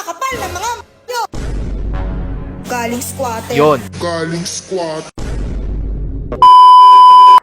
kakapal ng mga nyo! Galing squatter. Yon. Galing squad.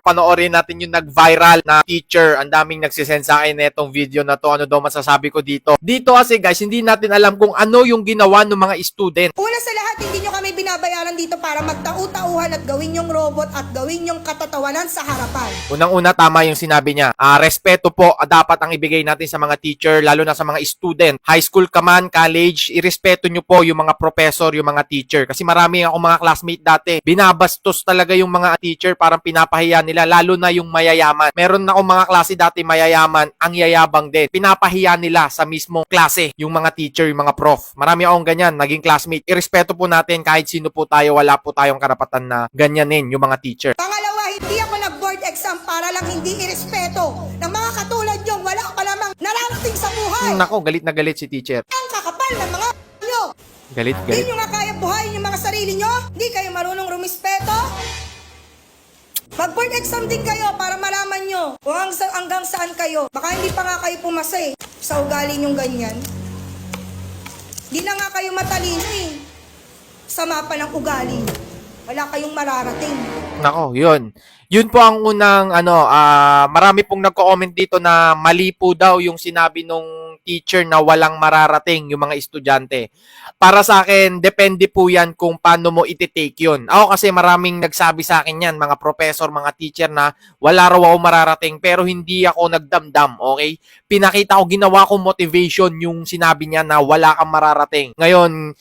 Panoorin natin yung nag-viral na teacher. Ang daming nagsisend sa akin netong video na to. Ano daw masasabi ko dito? Dito kasi guys, hindi natin alam kung ano yung ginawa ng mga student. Una sa lahat, hindi nyo kami binabayaran dito para magtau-tauhan at gawin yung robot at gawin yung katatawanan sa harapan. Unang-una, tama yung sinabi niya. Ah, respeto po ah, dapat ang ibigay natin sa mga teacher, lalo na sa mga student. High school ka man, college, irespeto nyo po yung mga professor, yung mga teacher. Kasi marami ako mga classmate dati, binabastos talaga yung mga teacher, parang pinapahiya nila, lalo na yung mayayaman. Meron na akong mga klase dati mayayaman, ang yayabang din. Pinapahiya nila sa mismong klase, yung mga teacher, yung mga prof. Marami akong ganyan, naging classmate. Irespeto po natin kahit sino po tayo, wala po tayong karapatan na ganyanin yung mga teacher. Pangalawa, hindi ako nag-board exam para lang hindi irespeto ng mga katulad nyo. Wala ka lamang nararating sa buhay. Nako, galit na galit si teacher. Ang kakapal ng mga nyo. Galit, Hindi galit. nyo nga kaya buhayin yung mga sarili nyo? Hindi kayo marunong rumispeto? Mag-board exam din kayo para malaman nyo kung ang, hanggang saan kayo. Baka hindi pa nga kayo pumasa eh, sa ugali nyong ganyan. Di na nga kayo matalino eh. Sama pa ng ugali. Wala kayong mararating. Nako, yun. Yun po ang unang ano, ah marami pong nagko-comment dito na mali po daw yung sinabi nung teacher na walang mararating yung mga estudyante. Para sa akin, depende po yan kung paano mo iti-take yun. Ako kasi maraming nagsabi sa akin yan, mga professor, mga teacher na wala raw ako mararating pero hindi ako nagdamdam, okay? Pinakita ko, ginawa ko motivation yung sinabi niya na wala kang mararating. Ngayon,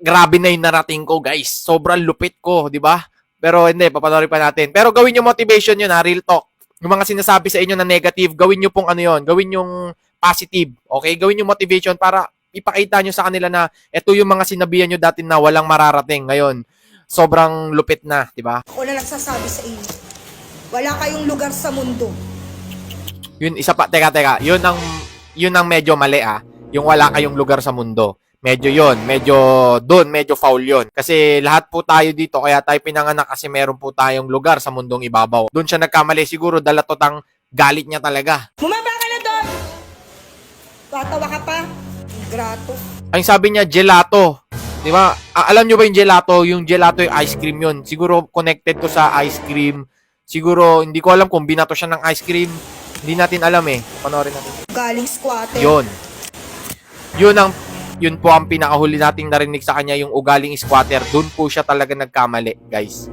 grabe na yung narating ko, guys. Sobrang lupit ko, di ba? Pero hindi, papanoorin pa natin. Pero gawin yung motivation yun, ha? Real talk. Yung mga sinasabi sa inyo na negative, gawin nyo pong ano yun, gawin yung positive. Okay? Gawin yung motivation para ipakita nyo sa kanila na ito yung mga sinabihan nyo dati na walang mararating. Ngayon, sobrang lupit na, di ba? Ako na nagsasabi sa inyo. Wala kayong lugar sa mundo. Yun, isa pa, teka, teka, yun ang, yun ang medyo mali, ah. Yung wala kayong lugar sa mundo. Medyo yon medyo doon, medyo foul yon Kasi lahat po tayo dito, kaya tayo pinanganak kasi meron po tayong lugar sa mundong ibabaw. Doon siya nagkamali, siguro dalatot ang galit niya talaga. Bumaba ka na doon! Tatawa ka pa? Grato. Ang sabi niya, gelato. Di ba? Alam niyo ba yung gelato? Yung gelato yung ice cream yun. Siguro connected to sa ice cream. Siguro, hindi ko alam kung binato siya ng ice cream. Hindi natin alam eh. Panoorin natin. Galing squatter. Yun. Yun ang yun po ang pinakahuli nating narinig sa kanya yung ugaling squatter. Doon po siya talaga nagkamali, guys.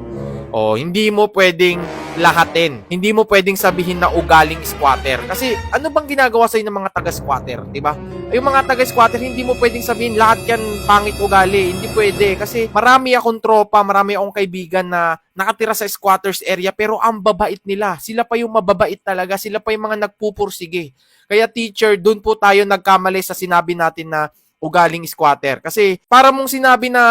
O, hindi mo pwedeng lahatin. Hindi mo pwedeng sabihin na ugaling squatter. Kasi ano bang ginagawa sa'yo ng mga taga-squatter, di ba? Yung mga taga-squatter, hindi mo pwedeng sabihin lahat yan pangit ugali. Hindi pwede. Kasi marami akong tropa, marami akong kaibigan na nakatira sa squatters area pero ang babait nila. Sila pa yung mababait talaga. Sila pa yung mga nagpupursige. Kaya teacher, doon po tayo nagkamali sa sinabi natin na ugaling squatter. Kasi para mong sinabi na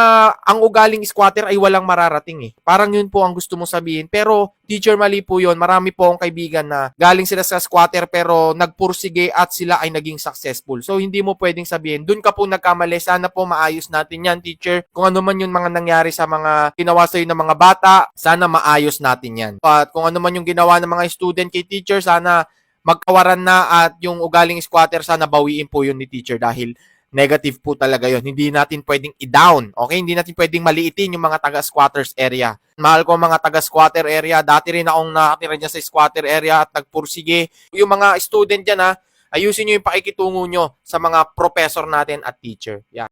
ang ugaling squatter ay walang mararating eh. Parang yun po ang gusto mong sabihin. Pero teacher mali po yun. Marami po akong kaibigan na galing sila sa squatter pero nagpursige at sila ay naging successful. So hindi mo pwedeng sabihin. Doon ka po nagkamali. Sana po maayos natin yan teacher. Kung ano man yung mga nangyari sa mga ginawa sa'yo ng mga bata, sana maayos natin yan. At kung ano man yung ginawa ng mga student kay teacher, sana magkawaran na at yung ugaling squatter sana bawiin po yun ni teacher dahil negative po talaga yon. Hindi natin pwedeng i-down. Okay? Hindi natin pwedeng maliitin yung mga taga-squatters area. Mahal ko mga taga-squatter area. Dati rin akong nakatira dyan sa squatter area at nagpursige. Yung mga student dyan ha, ayusin nyo yung pakikitungo nyo sa mga professor natin at teacher. Yeah.